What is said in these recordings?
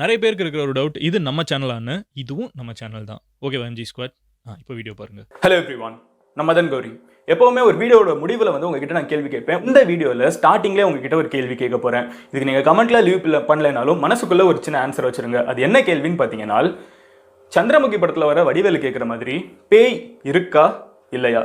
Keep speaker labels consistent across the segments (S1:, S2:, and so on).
S1: நிறைய பேருக்கு இருக்கிற ஒரு டவுட் இது நம்ம சேனலான்னு இதுவும் நம்ம சேனல் தான். ஓகே எம்ஜி ஸ்குவாட் ஆ இப்போ வீடியோ பாருங்க.
S2: ஹலோ எவ்ரி ஒன் நம்ம மதன் கௌரி. எப்போவுமே ஒரு வீடியோட முடிவில் வந்து உங்ககிட்ட நான் கேள்வி கேட்பேன். இந்த வீடியோவில் ஸ்டார்டிங்லேயே உங்ககிட்ட ஒரு கேள்வி கேட்க போகிறேன் இதுக்கு நீங்கள் கமெண்ட்டில் லீவ் பண்ணலைனாலும் மனசுக்குள்ளே ஒரு சின்ன ஆன்சர் வச்சிருங்க. அது என்ன கேள்வின்னு பார்த்தீங்கன்னா சந்திரமுகி படத்தில் வர வடிவேலு கேட்குற மாதிரி பேய் இருக்கா? இல்லையா?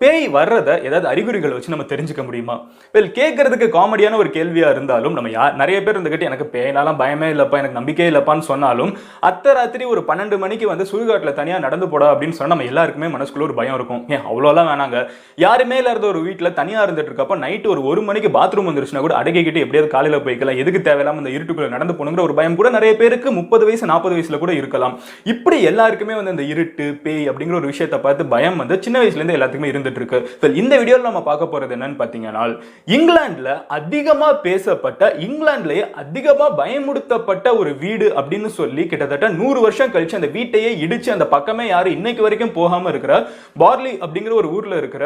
S2: பேய் வர்றதை ஏதாவது அறிகுறிகள் வச்சு நம்ம தெரிஞ்சுக்க முடியுமா? வெல் கேட்கறதுக்கு காமெடியான ஒரு கேள்வியாக இருந்தாலும் நம்ம யார் நிறைய பேர் இருந்துகிட்டு எனக்கு பேய்னாலாம் பயமே இல்லைப்பா எனக்கு நம்பிக்கையே இல்லைப்பான்னு சொன்னாலும் அத்தை ராத்திரி ஒரு பன்னெண்டு மணிக்கு வந்து சுடுகாட்டில் தனியாக நடந்து போடா அப்படின்னு சொன்னால் நம்ம எல்லாருக்குமே மனசுக்குள்ள ஒரு பயம் இருக்கும். ஏன் அவ்வளோலாம் வேணாங்க. யாருமே இல்லாத ஒரு வீட்டில் தனியாக இருந்துட்டு இருக்கப்போ நைட்டு ஒரு ஒரு மணிக்கு பாத்ரூம் வந்துருச்சுன்னா கூட அடக்கிக்கிட்டு எப்படியாவது காலையில் போய்க்கலாம். எதுக்கு தேவையில்லாம இந்த இருட்டுக்குள்ளே நடந்து போகணுங்கிற ஒரு பயம் கூட நிறைய பேருக்கு முப்பது வயசு நாற்பது வயசில் கூட இருக்கலாம். இப்படி எல்லாருக்குமே வந்து இந்த இருட்டு பேய் அப்படிங்கிற ஒரு விஷயத்தை பார்த்து பயம் வந்து சின்ன வயசுலேருந்து எல்லாத்துக்குமே இருந்து எல்லாத்துக்குமே இருக்கு Well, இந்த வீடியோவில் நம்ம பார்க்க போறது என்னன்னு பார்த்தீங்கன்னா இங்கிலாந்துல அதிகமாக பேசப்பட்ட இங்கிலாந்துலயே அதிகமாக பயமுடுத்தப்பட்ட ஒரு வீடு அப்படின்னு சொல்லி கிட்டத்தட்ட நூறு வருஷம் கழிச்சு அந்த வீட்டையே இடிச்சு அந்த பக்கமே யாரும் இன்னைக்கு வரைக்கும் போகாம இருக்கிற பார்லி அப்படிங்கிற ஒரு ஊர்ல இருக்கிற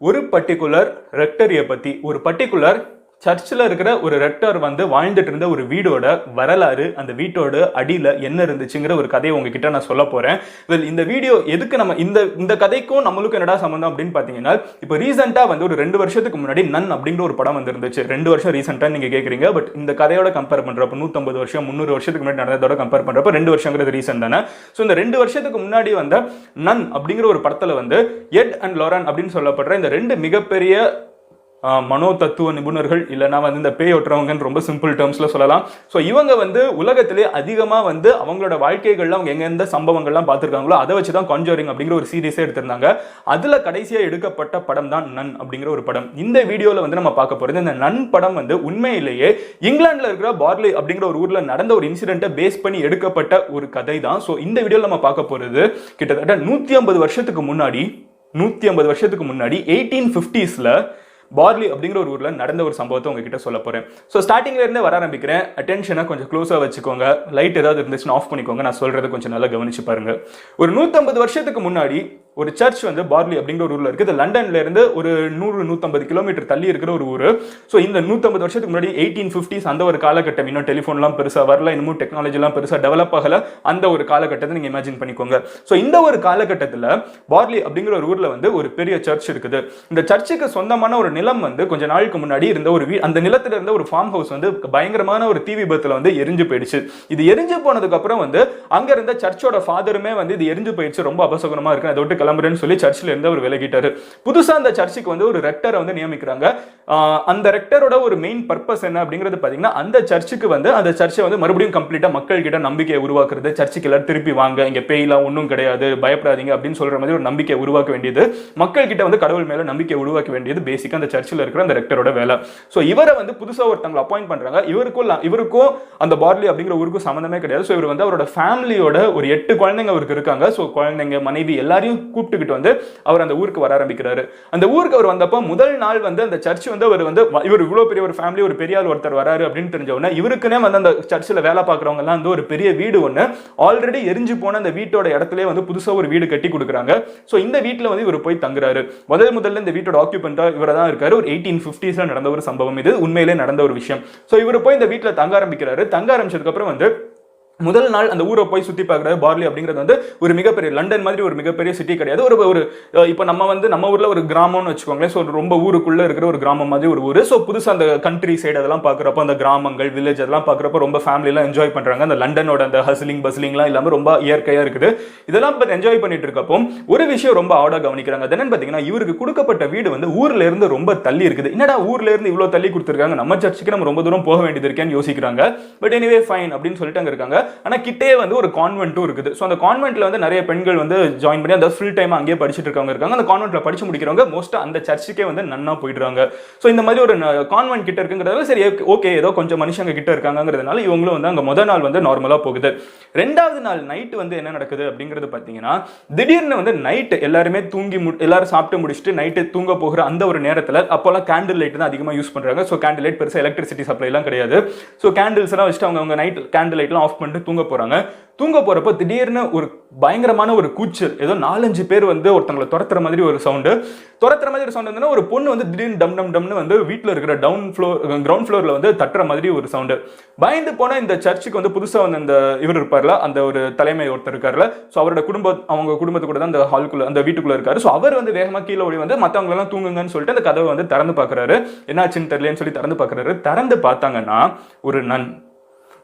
S2: ஒரு பர்டிகுலர் ரெக்டரியை பத்தி ஒரு பர்டிகுலர் சர்ச்சில் இருக்கிற ஒரு ரெக்டர் வந்து வாழ்ந்துட்டு இருந்த ஒரு வீடோட வரலாறு அந்த வீட்டோட அடியில் என்ன இருந்துச்சுங்கிற ஒரு கதையை உங்ககிட்ட நான் சொல்ல போகிறேன் வெல் இந்த வீடியோ எதுக்கு நம்ம இந்த இந்த கதைக்கும் நம்மளுக்கும் என்னடா சம்மந்தம் அப்படின்னு பார்த்தீங்கன்னா இப்போ ரீசெண்டாக வந்து ஒரு ரெண்டு வருஷத்துக்கு முன்னாடி நன் அப்படிங்கிற ஒரு படம் வந்துருந்துச்சு. ரெண்டு வருஷம் ரீசெண்டாக நீங்கள் கேட்குறீங்க பட் இந்த கதையோட கம்பேர் பண்ணுறப்போ நூற்றம்பது வருஷம் முந்நூறு வருஷத்துக்கு முன்னாடி நடந்ததோட கம்பேர் பண்ணுறப்போ ரெண்டு வருஷங்கிறது ரீசெண்ட் தானே? ஸோ இந்த ரெண்டு வருஷத்துக்கு முன்னாடி வந்த நன் அப்படிங்கிற ஒரு படத்தில் வந்து எட் அண்ட் லோரன் அப்படின்னு சொல்லப்படுற இந்த ரெண்டு மிகப்பெரிய மனோ தத்துவ நிபுணர்கள் இல்லைனா வந்து இந்த பேய் ஒட்டுறவங்கன்னு ரொம்ப சிம்பிள் டேர்ம்ஸில் சொல்லலாம். ஸோ இவங்க வந்து உலகத்திலே அதிகமாக வந்து அவங்களோட வாழ்க்கைகள்லாம் அவங்க எங்கெந்த சம்பவங்கள்லாம் பார்த்துருக்காங்களோ அதை வச்சு தான் கான்ஜோரிங் அப்படிங்கிற ஒரு சீரீஸே எடுத்திருந்தாங்க. அதில் கடைசியாக எடுக்கப்பட்ட படம் தான் நன் அப்படிங்கிற ஒரு படம். இந்த வீடியோவில் வந்து நம்ம பார்க்க போகிறது இந்த நன் படம் வந்து உண்மையிலேயே இங்கிலாண்டில் இருக்கிற பார்லி அப்படிங்கிற ஒரு ஊரில் நடந்த ஒரு இன்சிடென்ட்டை பேஸ் பண்ணி எடுக்கப்பட்ட ஒரு கதை தான். ஸோ இந்த வீடியோவில் நம்ம பார்க்க போகிறது கிட்டத்தட்ட நூற்றி ஐம்பது வருஷத்துக்கு முன்னாடி நூற்றி ஐம்பது வருஷத்துக்கு முன்னாடி எயிட்டீன் ஃபிஃப்டிஸில் பார்லி அப்படிங்கிற ஒரு ஊரில் நடந்த ஒரு சம்பவத்தை உங்ககிட்ட சொல்ல போகிறேன் ஸோ ஸ்டார்டிங்லேருந்தே வர ஆரம்பிக்கிறேன். அட்டென்ஷனை கொஞ்சம் க்ளோஸாக வச்சுக்கோங்க. லைட் ஏதாவது இருந்துச்சுன்னா ஆஃப் பண்ணிக்கோங்க. நான் சொல்கிறத கொஞ்சம் நல்லா கவனிச்சு பாருங்கள் ஒரு நூற்றம்பது வருஷத்துக்கு முன்னாடி ஒரு சர்ச் வந்து பார்லி அப்படிங்கிற ஒரு ஊரில் இருக்குது இது லண்டன்ல இருந்து ஒரு நூறு நூற்றம்பது கிலோமீட்டர் தள்ளி இருக்கிற ஒரு ஊர். ஸோ இந்த நூற்றம்பது வருஷத்துக்கு முன்னாடி எயிட்டீன் ஃபிஃப்டிஸ் அந்த ஒரு காலகட்டம். இன்னும் டெலிஃபோன்லாம் பெருசாக வரல இன்னமும் டெக்னாலஜிலாம் பெருசாக டெவலப் ஆகல. அந்த ஒரு காலகட்டத்தை நீங்கள் இமேஜின் பண்ணிக்கோங்க. ஸோ இந்த ஒரு காலகட்டத்தில் பார்லி அப்படிங்கிற ஒரு ஊரில் வந்து ஒரு பெரிய சர்ச் இருக்குது. இந்த சர்ச்சுக்கு சொந்தமான ஒரு நிலம் வந்து கொஞ்ச நாளுக்கு முன்னாடி இருந்த ஒரு வீ அந்த நிலத்துல இருந்த ஒரு ஃபார்ம் ஹவுஸ் வந்து பயங்கரமான ஒரு தீ விபத்தில் வந்து எரிஞ்சு போயிடுச்சு. இது எரிஞ்சு போனதுக்கு அப்புறம் வந்து அங்க இருந்த சர்ச்சோட ஃபாதருமே வந்து இது எரிஞ்சு போயிடுச்சு. ரொம்ப அபசகுனமாக இருக்கு. அதை விட்டு கிளம்புறேன்னு சொல்லி சர்ச்சில் இருந்து அவர் விலகிட்டாரு. புதுசா அந்த சர்ச்சுக்கு வந்து ஒரு ரெக்டரை வந்து நியமிக்கிறாங்க. அந்த ரெக்டரோட ஒரு மெயின் பர்பஸ் என்ன அப்படிங்கிறது பாத்தீங்கன்னா அந்த சர்ச்சுக்கு வந்து அந்த சர்ச்சை வந்து மறுபடியும் கம்ப்ளீட்டா மக்கள் கிட்ட நம்பிக்கையை உருவாக்குறது. சர்ச்சுக்கு எல்லாரும் திருப்பி வாங்க இங்க பேய்லாம் ஒன்றும் கிடையாது பயப்படாதீங்க அப்படின்னு சொல்ற மாதிரி ஒரு நம்பிக்கையை உருவாக்க வேண்டியது. மக்கள் கிட்ட வந்து கடவுள் மேலே நம்பிக்கை உருவாக்க வேண்டியது பேசிக்காக அந்த சர்ச்சில் இருக்கிற அந்த ரெக்டரோட வேலை. ஸோ இவரை வந்து புதுசா ஒருத்தவங்களை அப்பாயிண்ட் பண்றாங்க. இவருக்கும் இவருக்கும் அந்த பார்லி அப்படிங்கிற ஊருக்கும் சம்மந்தமே கிடையாது. ஸோ இவர் வந்து அவரோட ஃபேமிலியோட ஒரு எட்டு குழந்தைங்க அவருக்கு இருக்காங்க. ஸோ குழந்தைங்க மனைவி எல்லாரையும் கூப்பிட்டுக்கிட்டு வந்து அவர் அந்த ஊருக்கு வர ஆரம்பிக்கிறாரு. அந்த ஊருக்கு அவர் வந்தப்போ முதல் நாள் வந்து அந்த சர்ச் வந்து அவர் வந்து இவர் இவ்வளோ பெரிய ஒரு ஃபேமிலி ஒரு பெரியாள் ஒருத்தர் வராரு அப்படின்னு தெரிஞ்ச உடனே வந்து அந்த சர்ச்சில் வேலை பார்க்குறவங்க எல்லாம் வந்து ஒரு பெரிய வீடு ஒன்று ஆல்ரெடி எரிஞ்சு போன அந்த வீட்டோட இடத்துல வந்து புதுசாக ஒரு வீடு கட்டி கொடுக்குறாங்க. ஸோ இந்த வீட்டில் வந்து இவர் போய் தங்குறாரு. முதல் முதல்ல இந்த வீட்டோட ஆக்குபெண்ட்டாக இவரை தான் இருக்காரு. ஒரு எயிட்டீன் ஃபிஃப்டிஸில் நடந்த ஒரு சம்பவம் இது. உண்மையிலே நடந்த ஒரு விஷயம். ஸோ இவர் போய் இந்த வீட்டில் தங்க ஆரம்பிக்கிறாரு. தங்க ஆரம்பிச்சதுக்கப்புறம் வந்து முதல் நாள் அந்த ஊரை போய் சுற்றி பார்க்குறது பார்லி அப்படிங்கிறது வந்து ஒரு மிகப்பெரிய லண்டன் மாதிரி ஒரு மிகப்பெரிய சிட்டி கிடையாது. ஒரு ஒரு இப்போ நம்ம வந்து நம்ம ஊரில் ஒரு கிராமம்னு வச்சுக்கோங்களேன். ஸோ ரொம்ப ஊருக்குள்ளே இருக்கிற ஒரு கிராமம் மாதிரி ஒரு ஊர். ஸோ புதுசாக அந்த கண்ட்ரி சைடு அதெல்லாம் பார்க்குறப்போ அந்த கிராமங்கள் வில்லேஜ் அதெல்லாம் பார்க்குறப்போ ரொம்ப ஃபேமிலியெலாம் என்ஜாய் பண்ணுறாங்க அந்த லண்டனோட அந்த ஹஸ்லிங் பஸ்லிங்லாம் இல்லாமல் ரொம்ப இயற்கையாக இருக்குது. இதெல்லாம் இப்போ என்ஜாய் பண்ணிட்டு இருக்கப்போ ஒரு விஷயம் ரொம்ப ஆடாக கவனிக்கிறாங்க. அது என்னன்னு பார்த்தீங்கன்னா இவருக்கு கொடுக்கப்பட்ட வீடு வந்து ஊரில் இருந்து ரொம்ப தள்ளி இருக்குது. என்னடா ஊர்லேருந்து இவ்வளோ தள்ளி கொடுத்துருக்காங்க? நம்ம சர்ச்சுக்கு நம்ம ரொம்ப தூரம் போக வேண்டியது இருக்கேன்னு யோசிக்கிறாங்க. பட் எனிவே ஃபைன் அப்படின்னு சொல்லிட்டு அங்கே இருக்காங்க. ஆனா கிட்டே வந்து ஒரு கான்வென்ட்டும் இருக்குது. ஸோ அந்த கான்வென்ட்ல வந்து நிறைய பெண்கள் வந்து ஜாயின் பண்ணி அந்த ஃபுல் டைம் அங்கேயே படிச்சுட்டு இருக்கவங்க இருக்காங்க. அந்த கான்வென்ட்ல படிச்சு முடிக்கிறவங்க மோஸ்ட்டாக அந்த சர்ச்சுக்கே வந்து நன்னா போயிடுறாங்க. ஸோ இந்த மாதிரி ஒரு கான்வென்ட் கிட்ட இருக்குங்கிறதால சரி ஓகே ஏதோ கொஞ்சம் மனுஷங்க கிட்ட இருக்காங்கிறதுனால இவங்களும் வந்து அங்க முத நாள் வந்து நார்மலா போகுது. ரெண்டாவது நாள் நைட் வந்து என்ன நடக்குது அப்படிங்கிறது பார்த்தீங்கன்னா திடீர்னு வந்து நைட் எல்லாருமே தூங்கி மு எல்லாரும் சாப்பிட்டு முடிச்சுட்டு நைட்டு தூங்க போகிற அந்த ஒரு நேரத்தில் அப்போல்லாம் கேண்டில் லைட் தான் அதிகமாக யூஸ் பண்ணுறாங்க ஸோ கேண்டில் லைட் பெருசாக எலக்ட்ரிசிட்டி சப்ளைலாம் கிடையாது. ஸோ கேண்டில்ஸ்லாம் வச்சுட்டு அவங்க அவங்க நைட் கேண்டில் லைட்லாம் ஆஃப் பண்ணிட்டு பண்ணிட்டு தூங்க போறாங்க. தூங்க போறப்போ திடீர்னு ஒரு பயங்கரமான ஒரு கூச்சல். ஏதோ நாலஞ்சு பேர் வந்து ஒருத்தங்களை துரத்துற மாதிரி ஒரு சவுண்டு துரத்துற மாதிரி ஒரு சவுண்ட் வந்து ஒரு பொண்ணு வந்து திடீர்னு டம் டம் டம்னு வந்து வீட்டில் இருக்கிற டவுன் ஃப்ளோர் கிரவுண்ட் ஃப்ளோர்ல வந்து தட்டுற மாதிரி ஒரு சவுண்டு பயந்து போன இந்த சர்ச்சுக்கு வந்து புதுசாக வந்து இந்த இவர் இருப்பார்ல அந்த ஒரு தலைமை ஒருத்தர் இருக்கார்ல. ஸோ அவரோட குடும்ப அவங்க குடும்பத்து கூட தான் அந்த ஹால்குள்ள அந்த வீட்டுக்குள்ள இருக்காரு. ஸோ அவர் வந்து வேகமாக கீழே ஓடி வந்து மற்றவங்களெல்லாம் தூங்குங்கன்னு சொல்லிட்டு அந்த கதவை வந்து திறந்து பார்க்கறாரு என்னாச்சுன்னு தெரியலன்னு சொல்லி திறந்து பார்க்குறாரு திறந்து பார்த்தாங்கன்னா ஒரு நன்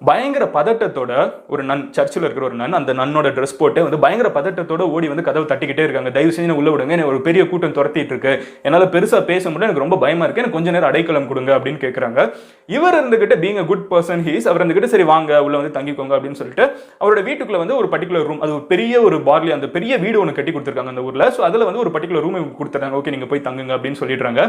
S2: பயங்கர பதட்டத்தோட ஒரு நன் சர்ச்சில் இருக்கிற ஒரு நன் அந்த நன்னோட ட்ரெஸ் போட்டு வந்து பயங்கர பதட்டத்தோட ஓடி வந்து கதவு தட்டிக்கிட்டே இருக்காங்க. தயவு செஞ்சு உள்ள விடுங்க. எனக்கு ஒரு பெரிய கூட்டம் துரத்திட்டு இருக்கு. என்னால் பெருசாக பேச முடியல. எனக்கு ரொம்ப பயமா இருக்கு. எனக்கு கொஞ்ச நேரம் அடைக்கலம் கொடுங்க அப்படின்னு கேட்குறாங்க இவர் இருந்துகிட்ட being a good person he's அவர் இருந்துகிட்ட சரி வாங்க. உள்ள வந்து தங்கிக்கோங்க. அப்படின்னு சொல்லிட்டு அவரோட வீட்டுக்குள்ள வந்து ஒரு பர்டிகுலர் ரூம் அது ஒரு பெரிய ஒரு பார்லி அந்த பெரிய வீடு ஒன்று கட்டி கொடுத்துருக்காங்க அந்த ஊரில். ஸோ அதில் வந்து ஒரு பர்டிகுலர் ரூம் கொடுத்துறாங்க. ஓகே நீங்கள் போய் தங்குங்க. அப்படின்னு சொல்லிடுறாங்க.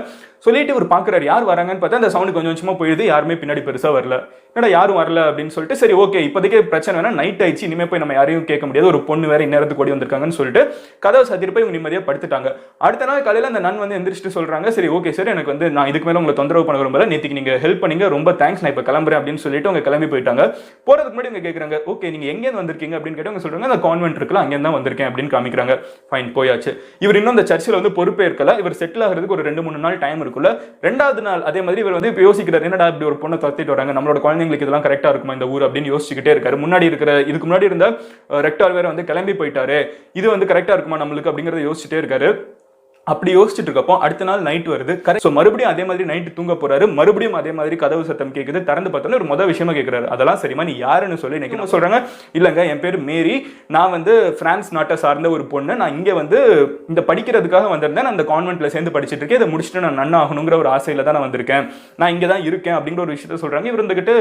S2: சொல்லிட்டு இவர் பார்க்குறாரு யார் வராங்கன்னு பார்த்தா அந்த சவுண்ட் கொஞ்சம் கொஞ்சமாக போயிடுது. யாருமே பின்னாடி பெருசாக வரல. என்னடா யாரும் வரல? அப்படின்னு சொல்லிட்டு சரி ஓகே இப்போதைக்கு பிரச்சனை வேணா நைட் ஆயிடுச்சு இனிமே போய் நம்ம யாரையும் கேட்க முடியாது ஒரு பொண்ணு வேற இந்நேரத்துக்கு ஓடி வந்திருக்காங்கன்னு சொல்லிட்டு கதவை சத்திட்டு போய் இவங்க நிம்மதியாக படுத்துட்டாங்க. அடுத்த நாள் காலையில் அந்த நன் வந்து எந்திரிச்சிட்டு சொல்றாங்க சரி ஓகே சார் எனக்கு வந்து நான் இதுக்கு மேலே உங்களை தொந்தரவு பண்ண விரும்பல நேற்றுக்கு நீங்கள் ஹெல்ப் பண்ணீங்க ரொம்ப தேங்க்ஸ் நான் இப்போ கிளம்புறேன் அப்படின்னு சொல்லிட்டு அவங்க கிளம்பி போயிட்டாங்க. போறதுக்கு முன்னாடி இவங்க கேட்குறாங்க ஓகே நீங்க எங்கேருந்து வந்திருக்கீங்க அப்படின்னு கேட்டு அவங்க சொல்றாங்க அந்த கான்வென்ட் இருக்குல்ல அங்கேருந்து தான் வந்திருக்கேன் அப்படின்னு காமிக்கிறாங்க. ஃபைன் போயாச்சு. இவர் இன்னும் அந்த சர்ச்சில் வந்து பொறுப்பே இருக்கல இவர் செட்டில் ஆகிறதுக்கு ஒரு ரெண்டு மூணு நாள் டைம் இருக்குல்ல ரெண்டாவது நாள் அதே மாதிரி இவர் வந்து இப்போ யோசிக்கிறார் என்னடா இப்படி ஒரு பொண்ணை தத்திட்டு வராங்க நம்மளோட குழந்தைங்களுக்கு இதெல்லாம் கரெக்டாக இருக்கும் இந்த ஊர் அப்படின்னு யோசிச்சுக்கிட்டே இருக்காரு. முன்னாடி இருக்கிற இதுக்கு முன்னாடி இருந்த ரெக்டார் வேற வந்து கிளம்பி போயிட்டாரு. இது வந்து கரெக்டா இருக்குமா நம்மளுக்கு அப்படிங்கறத யோசிச்சுட்டே இருக்காரு. அப்படி யோசிச்சுட்டு இருக்கப்போ அடுத்த நாள் நைட் வருது. கரெக்ட் ஸோ மறுபடியும் அதே மாதிரி நைட்டு தூங்க போறாரு. மறுபடியும் அதே மாதிரி கதவு சத்தம் கேட்குது திறந்து பார்த்தாலும் ஒரு மொதல் விஷயமா கேட்குறாரு அதெல்லாம் சரிமா நீ யாருன்னு சொல்லி. இன்னைக்கு என்ன சொல்றாங்க இல்லைங்க என் பேர் மேரி. நான் வந்து பிரான்ஸ் நாட்டை சார்ந்த ஒரு பொண்ணு. நான் இங்கே வந்து இந்த படிக்கிறதுக்காக வந்திருந்தேன். நான் அந்த கான்வென்ட்ல சேர்ந்து படிச்சுட்டு இருக்கேன். இதை முடிச்சுட்டு நான் நன்னாகணுங்கிற ஒரு ஆசையில தான் நான் வந்திருக்கேன். நான் இங்கே தான் இருக்கேன் அப்படிங்கிற ஒரு விஷயத்த சொல்றாங்க. இவர் இருந்துகிட்டு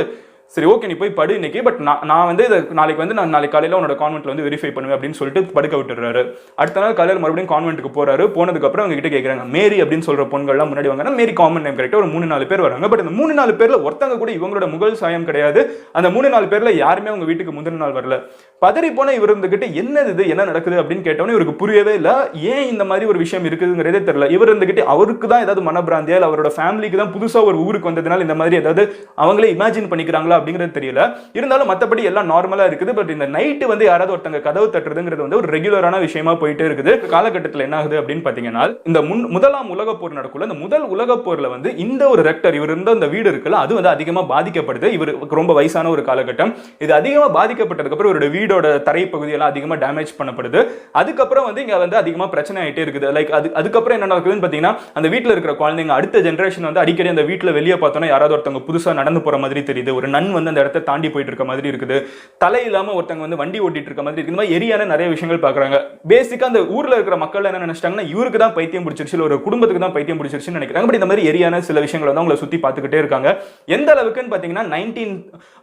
S2: சரி ஓகே நீ போய் படு இன்னைக்கு பட் நான் நான் வந்து இதை நாளைக்கு வந்து நான் நாளைக்கு காலையில் உன்னோட கான்வென்ட்ல வந்து வெரிஃபை பண்ணுவேன் அப்படின்னு சொல்லிட்டு படுக்க விட்டுறாரு அடுத்த நாள் காலையில் மறுபடியும் கான்வென்ட்டுக்கு போறாரு. போனதுக்கப்புறம் அவங்க கிட்ட கேட்குறாங்க மேரி அப்படின்னு சொல்ற பொண்கள்லாம் முன்னாடி வாங்க மேரி காமன் நேம் கரெக்டாக ஒரு மூணு நாலு பேர் வராங்க. பட் அந்த மூணு நாலு பேர்ல ஒருத்தங்க கூட இவங்களோட முகல் சாயம் கிடையாது. அந்த மூணு நாலு பேர்ல யாருமே அவங்க வீட்டுக்கு முந்தின நாள் வரல. பதறி போன இவர் இருந்துகிட்டு என்னது இது என்ன நடக்குது அப்படின்னு கேட்டோன்னே இவருக்கு புரியவே இல்லை. ஏன் இந்த மாதிரி ஒரு விஷயம் இருக்குதுங்கிறதே தெரியல. இவர் இருந்துகிட்டு அவருக்கு தான் ஏதாவது மனப்பிராந்தியா இல்லை அவரோட ஃபேமிலிக்கு தான் புதுசாக ஒரு ஊருக்கு வந்ததுனால இந்த மாதிரி ஏதாவது அவங்களே இமேஜின் பண்ணிக்கிறாங்களா அப்படிங்கிறது தெரியல. இருந்தாலும் மற்றபடி எல்லாம் நார்மலா இருக்குது. பட் இந்த நைட்டு வந்து யாராவது ஒருத்தங்க கதவு தட்டுறதுங்கிறது வந்து ஒரு ரெகுலரான விஷயமா போயிட்டே இருக்குது. காலகட்டத்தில் என்ன ஆகுது அப்படின்னு பாத்தீங்கன்னா இந்த முன் முதலாம் உலக போர் நடக்குள்ள இந்த முதல் உலக போர்ல வந்து இந்த ஒரு ரெக்டர் இவர் இருந்த இந்த வீடு இருக்குல்ல அது வந்து அதிகமா பாதிக்கப்படுது. இவர் ரொம்ப வயசான ஒரு காலகட்டம். இது அதிகமா பாதிக்கப்பட்டதுக்கு அப்புறம் இவரோட வீடோட தரைப்பகுதி எல்லாம் அதிகமா டேமேஜ் பண்ணப்படுது. அதுக்கப்புறம் வந்து இங்க வந்து அதிகமா பிரச்சனை ஆயிட்டே இருக்குது. லைக் அது அதுக்கப்புறம் என்ன நடக்குதுன்னு பாத்தீங்கன்னா அந்த வீட்டில் இருக்கிற குழந்தைங்க அடுத்த ஜென்ரேஷன் வந்து அடிக்கடி அந்த வீட்டில் வெளியே பார்த்தோன்னா யாராவது ஒருத்தவங்க புதுசாக நடந்து போகிற மாதிரி தெரியுது. ஒரு நன் வந்து அந்த இடத்த தாண்டி போயிட்டு இருக்க மாதிரி இருக்குது. தலை இல்லாம ஒருத்தங்க வந்து வண்டி ஓட்டிட்டு இருக்க மாதிரி இருக்கு இந்த மாதிரி எரியான நிறைய விஷயங்கள் பாக்குறாங்க பேசிக்கா அந்த ஊர்ல இருக்கிற மக்கள் என்ன நினைச்சிட்டாங்கன்னா இவருக்கு தான் பைத்தியம் பிடிச்சிருச்சு இல்ல ஒரு குடும்பத்துக்கு தான் பைத்தியம் பிடிச்சிருச்சுன்னு நினைக்கிறாங்க. பட் இந்த மாதிரி எரியான சில விஷயங்கள் வந்து அவங்கள சுத்தி பார்த்துக்கிட்டே இருக்காங்க. எந்த அளவுக்குன்னு பாத்தீங்கன்னா நைன்டீன்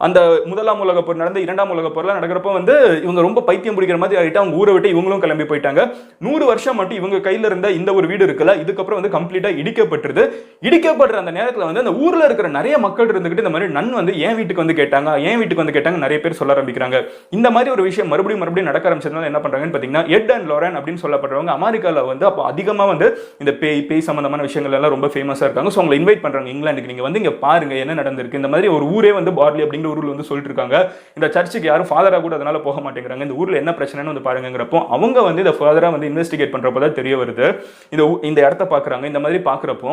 S2: அந்த முதலாம் உலக போர் நடந்த இரண்டாம் உலக போர்லாம் நடக்கிறப்ப வந்து இவங்க ரொம்ப பைத்தியம் பிடிக்கிற மாதிரி ஆகிட்டு அவங்க ஊரை விட்டு இவங்களும் கிளம்பி போயிட்டாங்க. நூறு வருஷம் மட்டும் இவங்க கையில இருந்த இந்த ஒரு வீடு இருக்குல்ல இதுக்கப்புறம் வந்து கம்ப்ளீட்டா இடிக்கப்பட்டுருது. இடிக்கப்படுற அந்த நேரத்துல வந்து அந்த ஊர்ல இருக்கிற நிறைய மக்கள் இருந்துகிட்டு இந்த மாதிரி நன் வந்து ஏன் வீட்டுக்கு வந்து கேட்டாங்க ஏன் வீட்டுக்கு வந்து கேட்டாங்க நிறைய பேர் சொல்ல ஆரம்பிக்கிறாங்க. இந்த மாதிரி ஒரு விஷயம் மறுபடியும் மறுபடியும் நடக்க ஆரம்பிச்சதுனால என்ன பண்றாங்கன்னு பாத்தீங்கன்னா எட் அண்ட் லோரன் அப்படின்னு சொல்லப்படுறவங்க அமெரிக்காவில் வந்து அப்போ அதிகமாக வந்து இந்த பேய் பேய் சம்பந்தமான விஷயங்கள் எல்லாம் ரொம்ப ஃபேமஸாக இருக்காங்க. ஸோ உங்களை இன்வைட் பண்றாங்க. இங்கிலாந்துக்கு நீங்க வந்து இங்க பாருங்க என்ன நடந்திருக்கு. இந்த மாதிரி ஒரு ஊரே வந்து பார்லி அப்படிங்கிற ஊரில் வந்து சொல்லிட்டு இருக்காங்க. இந்த சர்ச்சுக்கு யாரும் ஃபாதராக கூட அதனால போக மாட்டேங்கிறாங்க. இந்த ஊரில் என்ன பிரச்சனைன்னு வந்து பாருங்கிறப்போ அவங்க வந்து இதை ஃபர்தராக வந்து இன்வெஸ்டிகேட் பண்றப்போ தான் தெரிய வருது. இந்த இந்த இடத்த பாக்குறாங்க. இந்த மாதிரி பாக்குறப்போ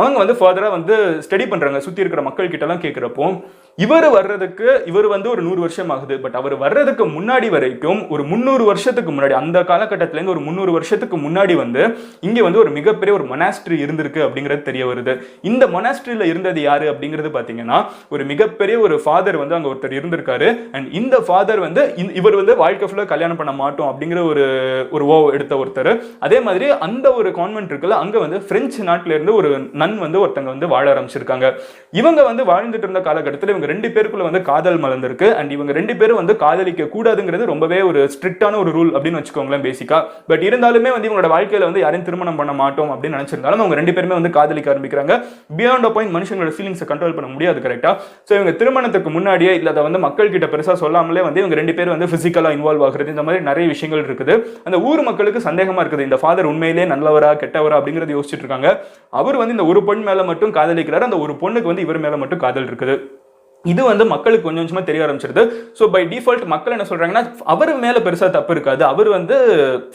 S2: அவங்க வந்து ஃபர்தராக வந்து ஸ்டடி பண்றாங்க. சுத்தி இருக்கிற மக்கள் கிட்ட எல்லாம் கேட்கிறப்போ இவர் வர்றதுக்கு இவர் வந்து ஒரு நூறு வருஷம் ஆகுது. பட் அவர் வர்றதுக்கு முன்னாடி வரைக்கும் ஒரு முந்நூறு வருஷத்துக்கு முன்னாடி அந்த காலகட்டத்திலேருந்து ஒரு முந்நூறு வருஷத்துக்கு முன்னாடி வந்து இங்கே வந்து ஒரு மிகப்பெரிய ஒரு மொனாஸ்ட்ரி இருந்திருக்கு அப்படிங்கிறது தெரிய வருது. இந்த மொனாஸ்ட்ரியில் இருந்தது யாரு அப்படிங்கிறது பார்த்தீங்கன்னா ஒரு மிகப்பெரிய ஒரு ஃபாதர் வந்து அங்க ஒருத்தர் இருந்திருக்காரு. அண்ட் இந்த ஃபாதர் வந்து இவர் வந்து வாழ்க்கை ஃபுல்லா கல்யாணம் பண்ண மாட்டோம் அப்படிங்கிற ஒரு ஒரு ஓ எடுத்த ஒருத்தர். அதே மாதிரி அந்த ஒரு கான்வென்ட் இருக்குல்ல அங்க வந்து பிரெஞ்சு நாட்டிலேருந்து ஒரு நன் வந்து ஒருத்தங்க வந்து வாழ ஆரம்பிச்சிருக்காங்க. இவங்க வந்து வாழ்ந்துட்டு இருந்த காலகட்டத்தில் இவங்க ரெண்டு பேருக்குள்ள வந்து காதல் மலர்ந்திருக்கு. அண்ட் இவங்க ரெண்டு பேரும் வந்து காதலிக்க கூடாதுங்கிறது ரொம்பவே ஒரு ஸ்ட்ரிக்டான ஒரு ரூல் அப்படின்னு வச்சுக்கோங்களேன் பேசிக்கா பட் இருந்தாலுமே வந்து இவங்களோட வாழ்க்கையில வந்து யாரையும் திருமணம் பண்ண மாட்டோம் அப்படின்னு நினைச்சிருந்தாலும் அவங்க ரெண்டு பேருமே வந்து காதலிக்க ஆரம்பிக்கிறாங்க. பியாண்ட் பாயிண்ட் மனுஷங்களோட ஃபீலிங்ஸை கண்ட்ரோல் பண்ண முடியாது கரெக்டா ஸோ இவங்க திருமணத்துக்கு முன்னாடியே இல்லை அதை வந்து மக்கள் கிட்ட பெருசா சொல்லாமலே வந்து இவங்க ரெண்டு பேரும் வந்து பிசிக்கலா இன்வால்வ் ஆகுறது இந்த மாதிரி நிறைய விஷயங்கள் இருக்குது. அந்த ஊர் மக்களுக்கு சந்தேகமா இருக்குது இந்த ஃபாதர் உண்மையிலே நல்லவரா கெட்டவரா அப்படிங்கறது யோசிச்சுட்டு இருக்காங்க. அவர் வந்து இந்த ஒரு பொண்ணு மேல மட்டும் காதலிக்கிறார் அந்த ஒரு பொண்ணுக்கு வந்து இவர் மேல மட்டும் காதல் இருக்குது. இது வந்து மக்களுக்கு கொஞ்சம் கொஞ்சமாக தெரிய ஆரம்பிச்சிருது. ஸோ பை டிஃபால்ட் மக்கள் என்ன சொல்கிறாங்கன்னா அவர் மேலே பெருசாக தப்பு இருக்காது. அவர் வந்து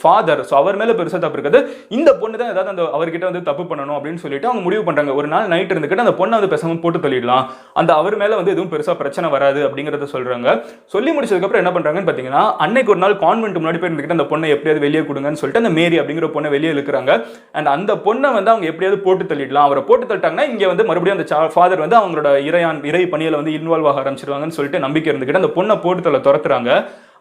S2: ஃபாதர் ஸோ அவர் மேலே பெருசாக தப்பு இருக்காது. இந்த பொண்ணு தான் ஏதாவது அந்த அவர்கிட்ட வந்து தப்பு பண்ணணும் அப்படின்னு சொல்லிட்டு அவங்க முடிவு பண்ணுறாங்க ஒரு நாள் நைட் இருந்துக்கிட்டு அந்த பொண்ணை வந்து பேசாம போட்டு தள்ளிடலாம். அந்த அவர் மேலே வந்து எதுவும் பெருசாக பிரச்சனை வராது அப்படிங்கிறத சொல்கிறாங்க சொல்லி முடிச்சதுக்கப்புறம் என்ன பண்ணுறாங்கன்னு பார்த்தீங்கன்னா அன்னைக்கு ஒரு நாள் கான்வென்ட் முன்னாடி போய் இருந்துக்கிட்டு அந்த பொண்ணை எப்படியாவது வெளியே கொடுங்கன்னு சொல்லிட்டு அந்த மேரி அப்படிங்கிற பொண்ணை வெளியே இழுக்கிறாங்க. அண்ட் அந்த பொண்ணை வந்து அவங்க எப்படியாவது போட்டு தள்ளிடலாம். அவரை போட்டு தள்ளிட்டாங்கன்னா இங்கே வந்து மறுபடியும் அந்த ஃபாதர் வந்து அவங்களோட இறையான் இறை பணியில் வந்து இன்வால்வ் ஆக ஆரம்பிச்சிருவாங்கன்னு சொல்லிட்டு நம்பிக்கை இருந்துக்கிட்டு அந்த பொண்ணை போட்டு தலை துரத்துறாங்க.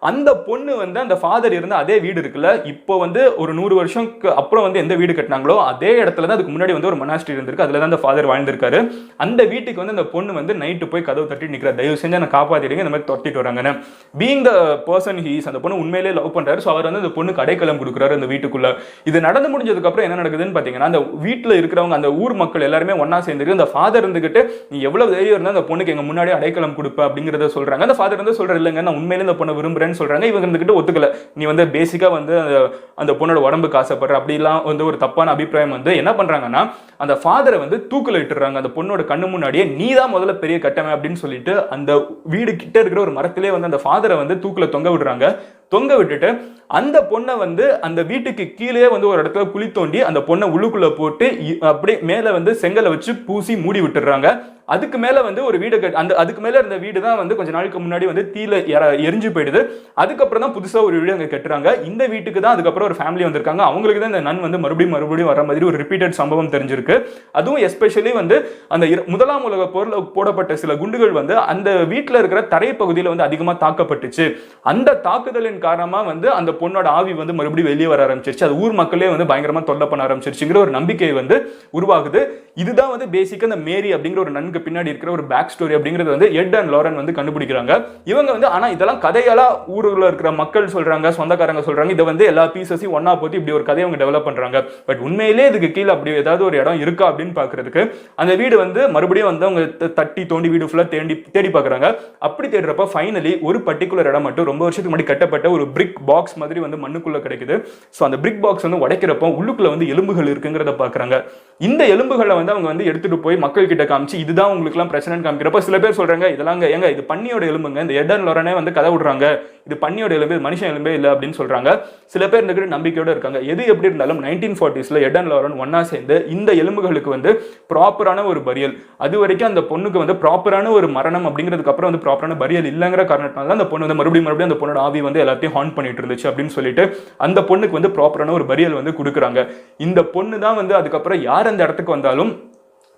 S2: அந்த பொண்ணு வந்து அந்த ஃபாதர் இருந்த அதே வீடு இருக்குல்ல இப்போ வந்து ஒரு நூறு வருஷம்க்கு அப்புறம் வந்து எந்த வீடு கட்டினாங்களோ அதே இடத்துல தான் அதுக்கு முன்னாடி வந்து ஒரு மனாஸ்ட்ரி இருந்திருக்கு. அதில் தான் அந்த ஃபாதர் வாழ்ந்திருக்காரு. அந்த வீட்டுக்கு வந்து அந்த பொண்ணு வந்து நைட்டு போய் கதவு தட்டி நிற்கிற தயவு செஞ்சு நான் காப்பாற்றிடுங்க இந்த மாதிரி தொட்டிட்டு வராங்கன்னு. பீங் த பர்சன் ஹீஸ் அந்த பொண்ணு உண்மையிலே லவ் பண்ணுறாரு ஸோ அவர் வந்து அந்த பொண்ணுக்கு அடைக்கலம் கொடுக்குறாரு அந்த வீட்டுக்குள்ளே. இது நடந்து முடிஞ்சதுக்கப்புறம் என்ன நடக்குதுன்னு பார்த்தீங்கன்னா அந்த வீட்டில் இருக்கிறவங்க அந்த ஊர் மக்கள் எல்லாருமே ஒன்றா சேர்ந்துருக்கு அந்த ஃபாதர் இருந்துக்கிட்டு நீ எவ்வளோ தைரியம் இருந்தால் அந்த பொண்ணுக்கு எங்கள் முன்னாடி அடைக்கலம் கொடுப்ப அப்படிங்கிறத சொல்கிறாங்க அந்த ஃபாதர் வந்து சொல்கிறேன் இல்லைங்க நான் உண்மையிலே இந்த பொண்ணை விரும்புறேன்னு சொல்றாங்க. இவங்க இருந்துகிட்ட ஒத்துக்கல. நீ வந்து பேசிக்காக வந்து அந்த அந்த பொண்ணோட உடம்புக்கு ஆசைப்படுற அப்படிலாம் வந்து ஒரு தப்பான அபிப்பிராயம் வந்து என்ன பண்றாங்கன்னா அந்த ஃபாதரை வந்து தூக்கில் இட்டுறாங்க. அந்த பொண்ணோட கண்ணு முன்னாடியே நீ தான் முதல்ல பெரிய கட்டமை அப்படின்னு சொல்லிட்டு அந்த வீடு கிட்ட இருக்கிற ஒரு மரத்திலே வந்து அந்த ஃபாதரை வந்து தூக்கில் தொங்க விடுறாங்க. தொங்க விட்டுட்டு அந்த பொண்ணை வந்து அந்த வீட்டுக்கு கீழே வந்து ஒரு இடத்துல குழி தோண்டி அந்த பொண்ணை உள்ளுக்குள்ளே போட்டு அப்படியே மேலே வந்து செங்கலை வச்சு பூசி மூடி விட்டுடுறாங்க அதுக்கு மேல வந்து ஒரு வீடு கட் அந்த அதுக்கு மேல இருந்த வீடு தான் வந்து கொஞ்ச நாளுக்கு முன்னாடி வந்து தீல எரிஞ்சு போயிடுது. அதுக்கப்புறம் தான் புதுசா ஒரு வீடு அங்க கட்டுறாங்க. இந்த வீட்டுக்கு தான் அதுக்கப்புறம் ஒரு ஃபேமிலி வந்திருக்காங்க. அவங்களுக்கு தான் இந்த நன் வந்து மறுபடியும் மறுபடியும் வர மாதிரி ஒரு ரிப்பீட்டட் சம்பவம் தெரிஞ்சிருக்கு. அதுவும் எஸ்பெஷலி வந்து அந்த முதலாம் உலக போர்ல போடப்பட்ட சில குண்டுகள் வந்து அந்த வீட்டுல இருக்கிற தரைப்பகுதியில வந்து அதிகமா தாக்கப்பட்டுச்சு. அந்த தாக்குதலின் காரணமா வந்து அந்த பொண்ணோட ஆவி வந்து மறுபடியும் வெளியே வர ஆரம்பிச்சிருச்சு. அது ஊர் மக்களே வந்து பயங்கரமா தொல்லை பண்ண ஆரம்பிச்சிருச்சுங்கிற ஒரு நம்பிக்கை வந்து உருவாகுது. இதுதான் வந்து பேசிக்கா அந்த மேரி அப்படிங்கிற ஒரு நன்கு பின்னாடி இருக்கிற ஒரு பேக் ஸ்டோரி அப்படிங்கிறது வந்து எட் அண்ட் லாரன் வந்து கண்டுபிடிக்கிறாங்க. இவங்க வந்து ஆனா இதெல்லாம் கதையெல்லாம் ஊருல இருக்கிற மக்கள் சொல்றாங்க சொந்தக்காரங்க சொல்றாங்க இதை வந்து எல்லா பீசஸையும் ஒன்றா போத்தி இப்படி ஒரு கதையை அவங்க டெவலப் பண்றாங்க. பட் உண்மையிலே இதுக்கு கீழே அப்படி ஏதாவது ஒரு இடம் இருக்கா அப்படின்னு பாக்குறதுக்கு அந்த வீடு வந்து மறுபடியும் வந்து அவங்க த- தட்டி தோண்டி வீடு ஃபுல்லா தேடி தேடி பார்க்குறாங்க அப்படி தேடுறப்ப ஃபைனலி ஒரு பர்டிகுலர் இடம் மட்டும் ரொம்ப வருஷத்துக்கு முன்னாடி கட்டப்பட்ட ஒரு பிரிக் பாக்ஸ் மாதிரி வந்து மண்ணுக்குள்ள கிடைக்குது. ஸோ அந்த பிரிக் பாக்ஸ் வந்து உடைக்கிறப்போ உள்ளுக்குள்ள வந்து எலும்புகள் இருக்குங்கிறத பாக்குறாங்க. இந்த எலும்புகளை வந்து அவங்க வந்து எடுத்துட்டு போய் மக்கள் கிட்ட காமிச்சு இதுதான் உங்களுக்குலாம் பிரச்சனைன்னு காமிக்கிறப்ப சில பேர் சொல்றாங்க இதெல்லாம் ஏங்க இது பண்ணியோட எலும்புங்க இந்த எடன் லொரனே வந்து கதை விடுறாங்க இது பண்ணியோட எலும்பு இது மனுஷன் எலும்பே இல்லை அப்படின்னு சொல்றாங்க. சில பேர் இருந்துக்கிட்டு நம்பிக்கையோட இருக்காங்க. எது எப்படி இருந்தாலும் நைன்டீன் ஃபார்ட்டிஸ்ல எடன் லொரன் ஒன்னா சேர்ந்து இந்த எலும்புகளுக்கு வந்து ப்ராப்பரான ஒரு பரியல் அது வரைக்கும் அந்த பொண்ணுக்கு வந்து ப்ராப்பரான ஒரு மரணம் அப்படிங்கிறதுக்கு அப்புறம் வந்து ப்ராப்பரான பரியல் இல்லைங்கிற காரணத்தினால தான் அந்த பொண்ணு வந்து மறுபடியும் மறுபடியும் அந்த பொண்ணோட ஆவி வந்து எல்லாத்தையும் ஹான் பண்ணிட்டு இருந்துச்சு அப்படின்னு சொல்லிட்டு அந்த பொண்ணுக்கு வந்து ப்ராப்பரான ஒரு பரியல் வந்து கொடுக்குறாங்க. இந்த பொண்ணு தான் வந்து அதுக்கப்புறம் யார் அந்த இடத்துக்கு வந்தாலும்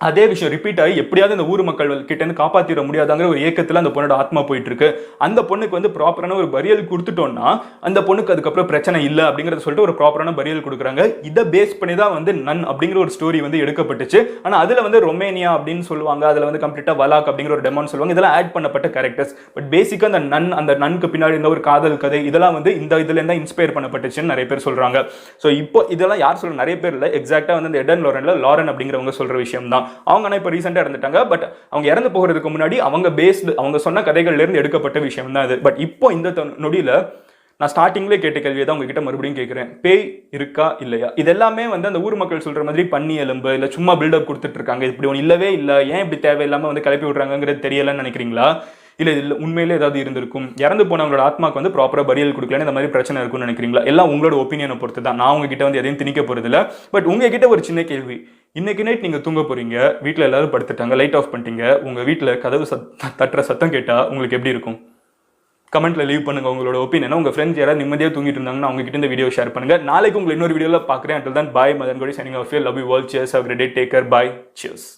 S2: அதே விஷயம் ரிப்பீட் ஆகி எப்படியாவது இந்த ஊர் மக்கள் கிட்டேருந்து காப்பாற்றிட முடியாதாங்கிற ஒரு ஏக்கத்தில் அந்த பொண்ணோட ஆத்மா போயிட்டு இருக்கு அந்த பொண்ணுக்கு வந்து ப்ராப்பரான ஒரு பரியல் கொடுத்துட்டோம்னா அந்த பொண்ணுக்கு அதுக்கப்புறம் பிரச்சனை இல்லை அப்படிங்கறத சொல்லிட்டு ஒரு ப்ராப்பரான பரியல் கொடுக்குறாங்க. இதை பேஸ் பண்ணி தான் வந்து நன் அப்படிங்கிற ஒரு ஸ்டோரி வந்து எடுக்கப்பட்டுச்சு. ஆனால் அதில் வந்து ரொமேனியா அப்படின்னு சொல்லுவாங்க அதில் வந்து கம்ப்ளீட்டாக வலாக் அப்படிங்கிற ஒரு டெமான் சொல்லுவாங்க இதெல்லாம் ஆட் பண்ணப்பட்ட கேரக்டர்ஸ் பட் பேசிக்காக அந்த நன் அந்த நன்க்கு பின்னாடி இருந்த ஒரு காதல் கதை இதெல்லாம் வந்து இந்த இதுல தான் இன்ஸ்பயர் பண்ணப்பட்டுச்சுன்னு நிறைய பேர் சொல்கிறாங்க ஸோ இப்போ இதெல்லாம் யார் சொல்ற நிறைய பேர் இல்லை எக்ஸாக்டாக வந்து இந்த எடன் லோரனில் லாரன் அப்படிங்கிறவங்க சொல்கிற விஷயம் தான் அவங்க ஆனால் இப்போ ரீசெண்டாக இறந்துட்டாங்க. பட் அவங்க இறந்து போகிறதுக்கு முன்னாடி அவங்க பேஸ்டு அவங்க சொன்ன கதைகள்ல இருந்து எடுக்கப்பட்ட விஷயம் தான் அது. பட் இப்போ இந்த நொடியில் நொடியில நான் ஸ்டார்டிங்லேயே கேட்ட கேள்வியை தான் உங்ககிட்ட மறுபடியும் கேட்குறேன் பேய் இருக்கா இல்லையா? இது எல்லாமே வந்து அந்த ஊர் மக்கள் சொல்கிற மாதிரி பன்னி எலும்பு இல்லை சும்மா பில்டப் கொடுத்துட்டு இருக்காங்க இப்படி ஒன்று இல்லவே இல்லை. ஏன் இப்படி தேவையில்லாமல் வந்து கிளப்பி விட்றாங்கிறது தெரியலன்னு நினைக்கிறீங்களா? இல்லை இல்ல உண்மையிலே ஏதாவது இருந்திருக்கும். இறந்து போனவங்களோட ஆத்மாக்கு வந்து ப்ராப்பராக பரியல் கொடுக்கலன்னு இந்த மாதிரி பிரச்சனை இருக்கும்னு நினைக்கிறீங்களா? எல்லாம் உங்களோட ஒப்பீனியனை பொறுத்து தான் நான் உங்ககிட்ட வந்து எதையும் திணிக்க போகிறதில்ல பட் உங்ககிட்ட ஒரு சின்ன கேள்வி. இன்னைக்கு நைட் நீங்க தூங்க போறீங்க வீட்டில் எல்லாரும் படுத்துட்டாங்க லைட் ஆஃப் பண்ணிட்டீங்க உங்க வீட்டில் கதவு சத் தட்டுற சத்தம் கேட்டால் உங்களுக்கு எப்படி இருக்கும்? கமெண்ட்டில் லீவ் பண்ணுங்க உங்களோட ஒப்பீனியன் உங்க ஃப்ரெண்ட்ஸ் யாராவது நிம்மதியாக தூங்கிட்டு இருந்தாங்கன்னா அவங்ககிட்ட இந்த வீடியோ ஷேர் பண்ணுங்க. நாளைக்கு உங்களை இன்னொரு வீடியோவில் பார்க்குறேன். Until தான் பாய் மதன் கோடி signing off love you all cheers have day take care bye cheers